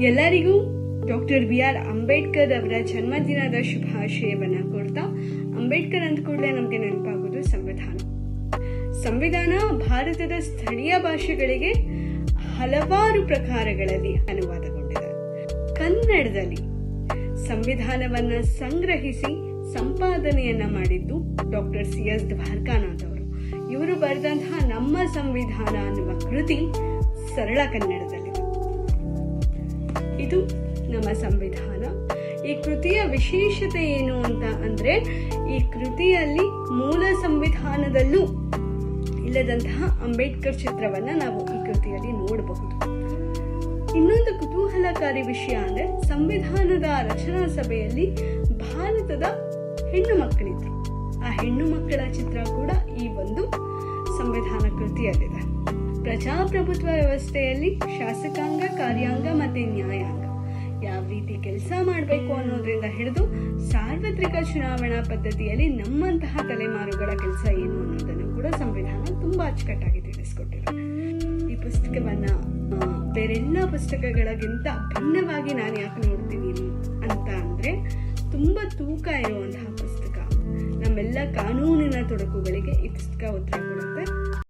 ಎಲ್ಲರಿಗೂ doctor B R Ambedkar ಅವರ ಜನ್ಮದಿನದ ಶುಭಾಶಯವನ್ನ ಕೊಡ್ತಾ ಅಂಬೇಡ್ಕರ್ ಅಂದ ಕೂಡಲೇ ನಮಗೆ ನೆನಪಾಗೋದು ಸಂವಿಧಾನ. ಸಂವಿಧಾನ ಭಾರತದ ಸ್ಥಳೀಯ ಭಾಷೆಗಳಿಗೆ ಹಲವಾರು ಪ್ರಕಾರಗಳಲ್ಲಿ ಅನುವಾದಗೊಂಡಿದೆ. ಕನ್ನಡದಲ್ಲಿ ಸಂವಿಧಾನವನ್ನ ಸಂಗ್ರಹಿಸಿ ಸಂಪಾದನೆಯನ್ನ ಮಾಡಿದ್ದು ಡಾಕ್ಟರ್ ಸಿ ಎಸ್ ದ್ವಾರಕಾನಾಥ್ ಅವರು. ಇವರು ಬರೆದಂತಹ ನಮ್ಮ ಸಂವಿಧಾನ ಅನ್ನುವ ಕೃತಿ ಸರಳ ಕನ್ನಡದಲ್ಲಿದೆ ಇದು ನಮ್ಮ ಸಂವಿಧಾನ. ಈ ಕೃತಿಯ ವಿಶೇಷತೆ ಏನು ಅಂತ ಅಂದ್ರೆ, ಈ ಕೃತಿಯಲ್ಲಿ ಮೂಲ ಸಂವಿಧಾನದಲ್ಲೂ ಇಲ್ಲದಂತಹ ಅಂಬೇಡ್ಕರ್ ಚಿತ್ರವನ್ನ ನಾವು ಈ ಕೃತಿಯಲ್ಲಿ ನೋಡಬಹುದು. ಇನ್ನೊಂದು ಕುತೂಹಲಕಾರಿ ವಿಷಯ ಅಂದ್ರೆ, ಸಂವಿಧಾನದ ರಚನಾ ಸಭೆಯಲ್ಲಿ ಭಾರತದ ಹೆಣ್ಣು ಮಕ್ಕಳಿದ್ರು. ಆ ಹೆಣ್ಣು ಮಕ್ಕಳ ಚಿತ್ರ ಕೂಡ ಈ ಒಂದು ಸಂವಿಧಾನ ಕೃತಿಯಲ್ಲಿದೆ. ಪ್ರಜಾಪ್ರಭುತ್ವ ವ್ಯವಸ್ಥೆಯಲ್ಲಿ ಶಾಸಕಾಂಗ, ಕಾರ್ಯಾಂಗ ಮತ್ತು ನ್ಯಾಯಾಂಗ. ಯಾವ ರೀತಿ ಕೆಲಸ ಮಾಡಬೇಕು ಅನ್ನೋದ್ರಿಂದ ಹಿಡಿದು ಸಾರ್ವತ್ರಿಕ ಚುನಾವಣಾ ಪದ್ಧತಿಯಲ್ಲಿ ನಮ್ಮಂತಹ ತಲೆಮಾರುಗಳ ಕೆಲಸ ಏನು ಅನ್ನೋದನ್ನು ಕೂಡ ಸಂವಿಧಾನ ತುಂಬಾ ಅಚ್ಚುಕಟ್ಟಾಗಿ ತಿಳಿಸ್ಕೊಟ್ಟಿದೆ. ಈ ಪುಸ್ತಕವನ್ನ ಬೇರೆಲ್ಲ ಪುಸ್ತಕಗಳಿಗಿಂತ ಭಿನ್ನವಾಗಿ ನಾನು ಯಾಕೆ ನೋಡ್ತೀನಿ ಅಂತ ಅಂದ್ರೆ ತುಂಬಾ ತೂಕ ಇರುವಂತಹ ಪುಸ್ತಕ. ನಮ್ಮೆಲ್ಲ ಕಾನೂನಿನ ತೊಡಕುಗಳಿಗೆ ಈ ಪುಸ್ತಕ ಉತ್ತರ ಕೊಡುತ್ತೆ.